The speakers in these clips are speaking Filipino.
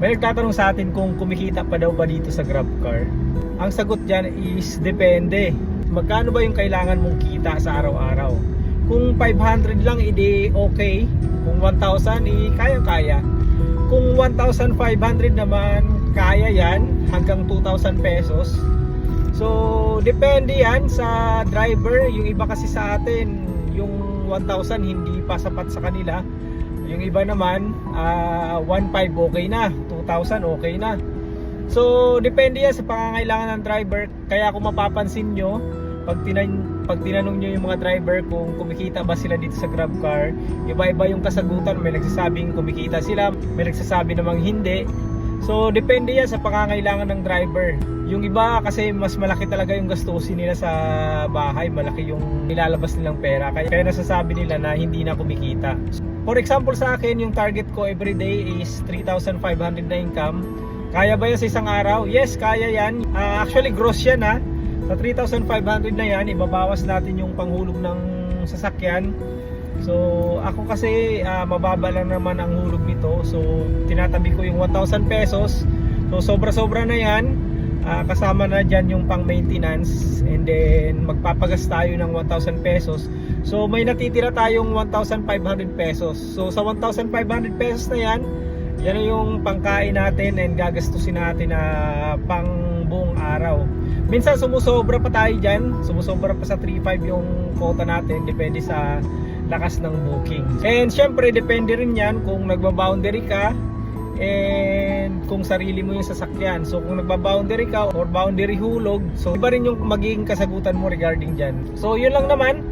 May nagtatanong sa atin kung kumikita pa daw ba dito sa GrabCar. Ang sagot dyan is depende. Magkano ba yung kailangan mong kita sa araw-araw? Kung 500 lang, edi okay. Kung 1,000, eh, kaya-kaya. Kung 1,500 naman, kaya yan hanggang 2,000 pesos. So, depende yan sa driver. Yung iba kasi sa atin, yung 1,000 hindi pa sapat sa kanila. Yung iba naman, ah, 1,500 okay na, 2,000 okay na. So, depende yan sa pangangailangan ng driver. Kaya kung mapapansin nyo, pag, tinan pag tinanong nyo yung mga driver kung kumikita ba sila dito sa GrabCar, iba-iba yung kasagutan. May nagsasabing kumikita sila, may nagsasabi namang hindi. So, depende yan sa pangangailangan ng driver. Yung iba kasi mas malaki talaga yung gastusin nila sa bahay, malaki yung nilalabas nilang pera. Kaya, kaya nasasabi nila na hindi na kumikita. For example sa akin, yung target ko everyday is 3,500 na income. Kaya ba yan sa isang araw? Yes, kaya yan. Ah, actually, gross yan ha. Sa 3,500 na yan, ibabawas natin yung panghulog ng sasakyan. So, ako kasi ah, mababa lang naman ang hulog nito. So, tinatabi ko yung 1,000 pesos. So, sobra-sobra na yan. Ah, kasama na dyan yung pang maintenance and then magpapagas tayo ng 1,000 pesos. So, may natitira tayong 1,500 pesos. So, sa 1,500 pesos na yan, yan na yung pangkain natin and gagastusin natin na pang buong araw. Minsan sumusobra pa tayo dyan. Sumusobra pa sa 3.5 yung quota natin. Depende sa lakas ng booking. And syempre, depende rin yan kung nagba-boundary ka and kung sarili mo yung sasakyan. So kung nagba-boundary ka or boundary hulog, so iba rin yung magiging kasagutan mo regarding dyan. So yun lang naman.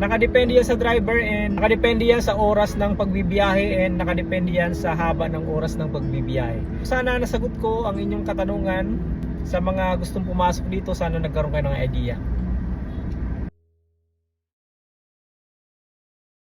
Nakadepende yan sa driver and nakadepende yan sa oras ng pagbibiyahe and nakadepende yan sa haba ng oras ng pagbibiyahe. Sana nasagot ko ang inyong katanungan sa mga gustong pumasok dito. Sana nagkaroon kayo ng idea.